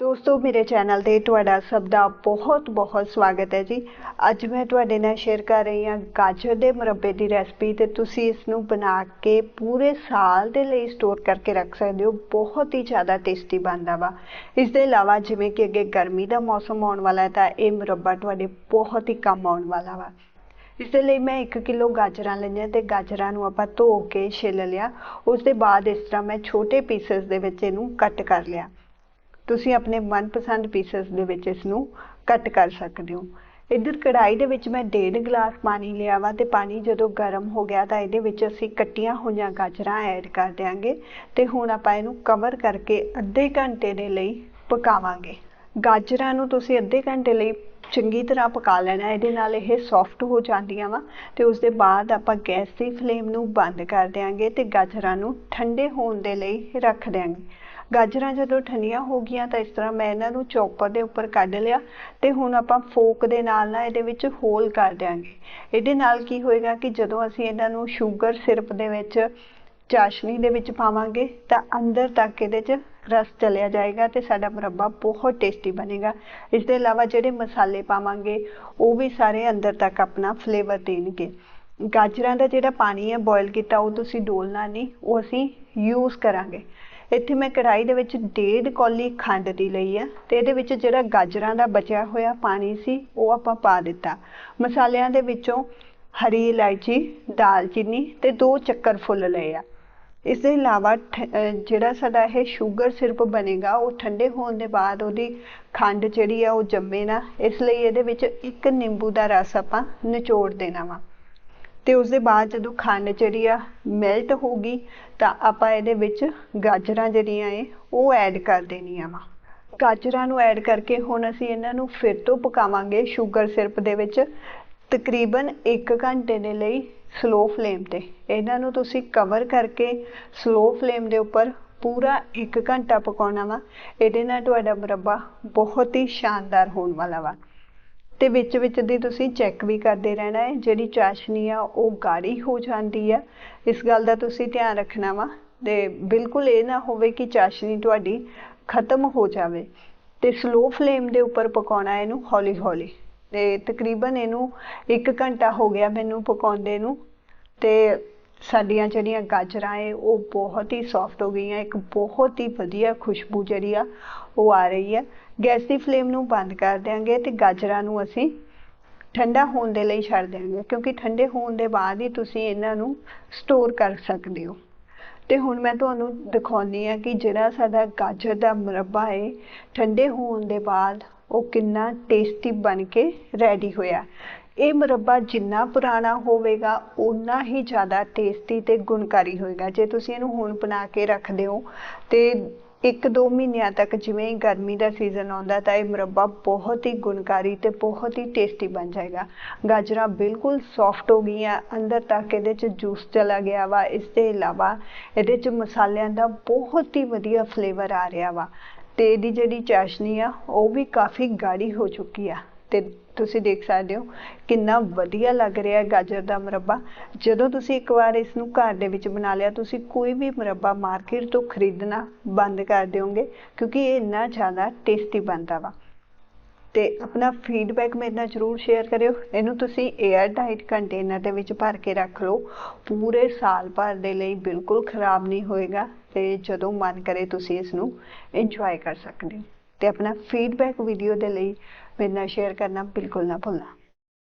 ਦੋਸਤੋ, ਮੇਰੇ ਚੈਨਲ ਤੇ ਤੁਹਾਡਾ ਸਭ ਦਾ ਬਹੁਤ-ਬਹੁਤ ਸਵਾਗਤ ਹੈ ਜੀ। ਅੱਜ ਮੈਂ ਤੁਹਾਡੇ ਨਾਲ ਸ਼ੇਅਰ ਕਰ ਰਹੀ ਹਾਂ ਗਾਜਰ ਦੇ ਮੁਰੱਬੇ ਦੀ ਰੈਸਪੀ ਤੇ ਤੁਸੀਂ ਇਸ ਨੂੰ ਬਣਾ ਕੇ ਪੂਰੇ ਸਾਲ ਦੇ ਲਈ ਸਟੋਰ ਕਰਕੇ ਰੱਖ ਸਕਦੇ ਹੋ। ਬਹੁਤ ਹੀ ਜ਼ਿਆਦਾ ਟੇਸਟੀ ਬਣਦਾ ਵਾ। ਇਸ ਦੇ ਇਲਾਵਾ ਜਿਵੇਂ ਕਿ ਅੱਗੇ ਗਰਮੀ ਦਾ ਮੌਸਮ ਆਉਣ ਵਾਲਾ ਹੈ ਤਾਂ ਇਹ ਮੁਰੱਬਾ ਤੁਹਾਡੇ ਬਹੁਤ ਹੀ ਕੰਮ ਆਉਣ ਵਾਲਾ ਵਾ। ਇਸ ਦੇ ਲਈ ਮੈਂ 1 ਕਿਲੋ ਗਾਜਰਾਂ ਲਈਆਂ ਤੇ ਗਾਜਰਾਂ ਨੂੰ ਆਪਾਂ ਧੋ ਕੇ ਛਿੱਲ ਲਿਆ। ਉਸ ਦੇ ਬਾਅਦ ਇਸ ਤਰ੍ਹਾਂ ਮੈਂ ਛੋਟੇ ਪੀਸਸ ਦੇ ਵਿੱਚ ਇਹਨੂੰ ਕੱਟ ਕਰ ਲਿਆ। ਤੁਸੀਂ ਆਪਣੇ ਮਨਪਸੰਦ ਪੀਸਸ ਦੇ ਵਿੱਚ ਇਸ ਨੂੰ ਕੱਟ ਕਰ ਸਕਦੇ ਹੋ। ਇੱਧਰ ਕੜਾਈ ਦੇ ਵਿੱਚ ਮੈਂ ਡੇਢ ਗਲਾਸ ਪਾਣੀ ਲਿਆ ਵਾ ਤੇ ਪਾਣੀ ਜਦੋਂ ਗਰਮ ਹੋ ਗਿਆ ਤਾਂ ਇਹਦੇ ਵਿੱਚ ਅਸੀਂ ਕੱਟੀਆਂ ਹੋਈਆਂ ਗਾਜਰਾਂ ਐਡ ਕਰ ਦਿਆਂਗੇ ਤੇ ਹੁਣ ਆਪਾਂ ਇਹਨੂੰ ਕਵਰ ਕਰਕੇ ਅੱਧੇ ਘੰਟੇ ਦੇ ਲਈ ਪਕਾਵਾਂਗੇ। ਗਾਜਰਾਂ ਨੂੰ ਤੁਸੀਂ ਅੱਧੇ ਘੰਟੇ ਲਈ ਚੰਗੀ ਤਰ੍ਹਾਂ ਪਕਾ ਲੈਣਾ, ਇਹਦੇ ਨਾਲ ਇਹ ਸੌਫਟ ਹੋ ਜਾਂਦੀਆਂ ਵਾ ਤੇ ਉਸ ਦੇ ਬਾਅਦ ਆਪਾਂ ਗੈਸ ਦੀ ਫਲੇਮ ਨੂੰ ਬੰਦ ਕਰ ਦਿਆਂਗੇ ਤੇ ਗਾਜਰਾਂ ਨੂੰ ਠੰਡੇ ਹੋਣ ਦੇ ਲਈ ਰੱਖ ਦਿਆਂਗੇ। ਗਾਜਰਾਂ ਜਦੋਂ ਠੰਡੀਆਂ ਹੋ ਗਈਆਂ ਤਾਂ ਇਸ ਤਰ੍ਹਾਂ ਮੈਂ ਇਹਨਾਂ ਨੂੰ ਚੌਪਰ ਦੇ ਉੱਪਰ ਕੱਢ ਲਿਆ ਤੇ ਹੁਣ ਆਪਾਂ ਫੋਕ ਦੇ ਨਾਲ ਨਾ ਇਹਦੇ ਵਿੱਚ ਹੋਲ ਕਰ ਦਿਆਂਗੇ। ਇਹਦੇ ਨਾਲ ਕੀ ਹੋਏਗਾ ਕਿ ਜਦੋਂ ਅਸੀਂ ਇਹਨਾਂ ਨੂੰ ਸ਼ੂਗਰ ਸਿਰਪ ਦੇ ਵਿੱਚ ਚਾਸ਼ਨੀ ਦੇ ਵਿੱਚ ਪਾਵਾਂਗੇ ਤਾਂ ਅੰਦਰ ਤੱਕ ਇਹਦੇ 'ਚ ਰਸ ਚਲਿਆ ਜਾਏਗਾ ਤੇ ਸਾਡਾ ਮੁਰੱਬਾ ਬਹੁਤ ਟੇਸਟੀ ਬਣੇਗਾ। ਇਸ ਦੇ ਇਲਾਵਾ ਜਿਹੜੇ ਮਸਾਲੇ ਪਾਵਾਂਗੇ ਉਹ ਵੀ ਸਾਰੇ ਅੰਦਰ ਤੱਕ ਆਪਣਾ ਫਲੇਵਰ ਦੇਣਗੇ। ਗਾਜਰਾਂ ਦਾ ਜਿਹੜਾ ਪਾਣੀ ਹੈ ਬੋਇਲ ਕੀਤਾ ਉਹ ਤੁਸੀਂ ਡੋਲਣਾ ਨਹੀਂ, ਉਹ ਅਸੀਂ ਯੂਜ਼ ਕਰਾਂਗੇ। ਇੱਥੇ ਮੈਂ ਕੜਾਈ ਦੇ ਵਿੱਚ ਡੇਢ ਕੌਲੀ ਖੰਡ ਦੀ ਲਈ ਆ ਤੇ ਇਹਦੇ ਵਿੱਚ ਜਿਹੜਾ ਗਾਜਰਾਂ ਦਾ ਬਚਿਆ ਹੋਇਆ ਪਾਣੀ ਸੀ, ਉਹ ਆਪਾਂ ਪਾ ਦਿੱਤਾ। ਮਸਾਲਿਆਂ ਦੇ ਵਿੱਚੋਂ ਹਰੀ ਇਲਾਇਚੀ ਦਾਲਚੀਨੀ ਤੇ ਦੋ ਚੱਕਰ ਫੁੱਲ ਲਏ ਆ। ਇਸ ਦੇ ਇਲਾਵਾ ਜਿਹੜਾ ਸਾਡਾ ਇਹ ਸ਼ੂਗਰ ਸਿਰਪ ਬਣੇਗਾ, ਉਹ ਠੰਡੇ ਹੋਣ ਦੇ ਬਾਅਦ ਉਹਦੀ ਖੰਡ ਜਿਹੜੀ ਆ ਉਹ ਜੰਮੇ ਨਾ, ਇਸ ਲਈ ਇਹਦੇ ਵਿੱਚ ਇੱਕ ਨਿੰਬੂ ਦਾ ਰਸ ਆਪਾਂ ਨਿਚੋੜ ਦੇਣਾ ਵਾ। ਤੇ ਉਸ ਦੇ ਬਾਅਦ ਜਦੋਂ ਖੰਡ ਜਿਹੜੀ ਆ ਮੈਲਟ ਹੋ ਗਈ ਤਾਂ ਆਪਾਂ ਇਹਦੇ ਵਿੱਚ ਗਾਜਰਾਂ ਜਿਹੜੀਆਂ ਏ, ਉਹ ਐਡ ਕਰ ਦੇਣੀਆਂ ਵਾ। ਗਾਜਰਾਂ ਨੂੰ ਐਡ ਕਰਕੇ ਹੁਣ ਅਸੀਂ ਇਹਨਾਂ ਨੂੰ ਫਿਰ ਤੋਂ ਪਕਾਵਾਂਗੇ ਸ਼ੂਗਰ ਸਿਰਪ ਦੇ ਵਿੱਚ। ਤਕਰੀਬਨ 1 ਘੰਟੇ ਦੇ ਲਈ ਸਲੋ ਫਲੇਮ ਤੇ। ਇਹਨਾਂ ਨੂੰ ਤੁਸੀਂ ਕਵਰ ਕਰਕੇ ਸਲੋ ਫਲੇਮ ਦੇ ਉੱਪਰ ਪੂਰਾ 1 ਘੰਟਾ ਪਕਾਉਣਾ ਵਾ। ਇਹਦੇ ਨਾਲ ਤੁਹਾਡਾ ਮੁਰੱਬਾ ਬਹੁਤ ਹੀ ਸ਼ਾਨਦਾਰ ਹੋਣ ਵਾਲਾ ਵਾ। ਤੇ ਵਿੱਚ ਵਿੱਚ ਦੀ ਤੁਸੀਂ ਚੈੱਕ ਵੀ ਕਰਦੇ ਰਹਿਣਾ ਹੈ। ਜਿਹੜੀ ਚਾਸ਼ਨੀ ਆ, ਉਹ ਗਾੜੀ ਹੋ ਜਾਂਦੀ ਆ। ਇਸ ਗੱਲ ਦਾ ਤੁਸੀਂ ਧਿਆਨ ਰੱਖਣਾ ਵਾ ਤੇ ਬਿਲਕੁਲ ਇਹ ਨਾ ਹੋਵੇ ਕਿ ਚਾਸ਼ਨੀ ਤੁਹਾਡੀ ਖਤਮ ਹੋ ਜਾਵੇ ਤੇ ਸਲੋ ਫਲੇਮ ਦੇ ਉੱਪਰ ਪਕਾਉਣਾ ਇਹਨੂੰ ਹੌਲੀ ਹੌਲੀ। ਤੇ ਤਕਰੀਬਨ ਇਹਨੂੰ 1 ਘੰਟਾ ਹੋ ਗਿਆ ਮੈਨੂੰ ਪਕਾਉਂਦੇ ਨੂੰ ਤੇ ਸਾਡੀਆਂ ਜਿਹੜੀਆਂ ਗਾਜਰਾਂ ਏ, ਉਹ ਬਹੁਤ ਹੀ ਸੌਫਟ ਹੋ ਗਈਆਂ। ਇੱਕ ਬਹੁਤ ਹੀ ਵਧੀਆ ਖੁਸ਼ਬੂ ਜਿਹੜੀ ਆ, ਉਹ ਆ ਰਹੀ ਹੈ ਗੈਸ ਦੀ ਫਲੇਮ ਨੂੰ ਬੰਦ ਕਰ ਦਿਆਂਗੇ ਤੇ ਗਾਜਰਾਂ ਨੂੰ ਅਸੀਂ ਠੰਡਾ ਹੋਣ ਦੇ ਲਈ ਛੱਡ ਦਿਆਂਗੇ, ਕਿਉਂਕਿ ਠੰਡੇ ਹੋਣ ਦੇ ਬਾਅਦ ਹੀ ਤੁਸੀਂ ਇਹਨਾਂ ਨੂੰ ਸਟੋਰ ਕਰ ਸਕਦੇ ਹੋ। ਤੇ ਹੁਣ ਮੈਂ ਤੁਹਾਨੂੰ ਦਿਖਾਉਣੀ ਆ ਕਿ ਜਿਹੜਾ ਸਾਡਾ ਗਾਜਰ ਦਾ ਮੁਰੱਬਾ ਹੈ, ਠੰਡੇ ਹੋਣ ਦੇ ਬਾਅਦ ਉਹ ਕਿੰਨਾ ਟੇਸਟੀ ਬਣ ਕੇ ਰੈਡੀ ਹੋਇਆ। ਇਹ ਮੁਰੱਬਾ ਜਿੰਨਾ ਪੁਰਾਣਾ ਹੋਵੇਗਾ ਉਨਾ ਹੀ ਜ਼ਿਆਦਾ ਟੇਸਟੀ ਤੇ ਗੁਣਕਾਰੀ ਹੋਏਗਾ। ਜੇ ਤੁਸੀਂ ਇਹਨੂੰ ਹੁਣ ਬਣਾ ਕੇ ਰੱਖਦੇ ਹੋ ਤੇ ਇੱਕ ਦੋ ਮਹੀਨਿਆਂ ਤੱਕ ਜਿਵੇਂ ਗਰਮੀ ਦਾ ਸੀਜ਼ਨ ਆਉਂਦਾ ਤਾਂ ਇਹ ਮੁਰੱਬਾ ਬਹੁਤ ਹੀ ਗੁਣਕਾਰੀ ਤੇ ਬਹੁਤ ਹੀ ਟੇਸਟੀ ਬਣ ਜਾਏਗਾ। ਗਾਜਰਾਂ ਬਿਲਕੁਲ ਸੌਫਟ ਹੋ ਗਈਆਂ, ਅੰਦਰ ਤੱਕ ਇਹਦੇ 'ਚ ਜੂਸ ਚਲਾ ਗਿਆ ਵਾ। ਇਸ ਦੇ ਇਲਾਵਾ ਇਹਦੇ 'ਚ ਮਸਾਲਿਆਂ ਦਾ ਬਹੁਤ ਹੀ ਵਧੀਆ ਫਲੇਵਰ ਆ ਰਿਹਾ ਵਾ। ਤੇ ਇਹਦੀ ਜਿਹੜੀ ਚਾਸ਼ਨੀ ਆ, ਉਹ ਵੀ ਕਾਫੀ ਗਾੜੀ ਹੋ ਚੁੱਕੀ ਆ। ਤੇ ਤੁਸੀਂ ਦੇਖ ਸਕਦੇ ਹੋ ਕਿੰਨਾ ਵਧੀਆ ਲੱਗ ਰਿਹਾ ਗਾਜਰ ਦਾ ਮੁਰੱਬਾ। ਜਦੋਂ ਤੁਸੀਂ ਇੱਕ ਵਾਰ ਇਸ ਨੂੰ ਘਰ ਦੇ ਵਿੱਚ ਬਣਾ ਲਿਆ, ਤੁਸੀਂ ਕੋਈ ਵੀ ਮੁਰੱਬਾ ਮਾਰਕੀਟ ਤੋਂ ਖਰੀਦਣਾ ਬੰਦ ਕਰ ਦਿਓਗੇ, ਕਿਉਂਕਿ ਇਹ ਇੰਨਾ ਜ਼ਿਆਦਾ ਟੇਸਟੀ ਬਣਦਾ ਵਾ। ਤੇ ਆਪਣਾ ਫੀਡਬੈਕ ਮੇਰੇ ਨਾਲ ਜਰੂਰ ਸ਼ੇਅਰ ਕਰਿਓ। ਇਹਨੂੰ ਤੁਸੀਂ 에ਅਰ ਟਾਈਟ ਕੰਟੇਨਰ ਦੇ ਵਿੱਚ ਭਰ ਕੇ ਰੱਖ ਲਓ। ਪੂਰੇ ਸਾਲ ਭਰ ਦੇ ਲਈ ਬਿਲਕੁਲ ਖਰਾਬ ਨਹੀਂ ਹੋਏਗਾ ਤੇ ਜਦੋਂ ਮਨ ਕਰੇ ਤੁਸੀਂ ਇਸ ਨੂੰ ਇੰਜੋਏ ਕਰ ਸਕਦੇ ਹੋ। ਤੇ ਆਪਣਾ ਫੀਡਬੈਕ ਵੀਡੀਓ ਦੇ ਲਈ ਮੇਰੇ ਨਾਲ ਸ਼ੇਅਰ ਕਰਨਾ ਬਿਲਕੁਲ ਨਾ ਭੁੱਲਣਾ।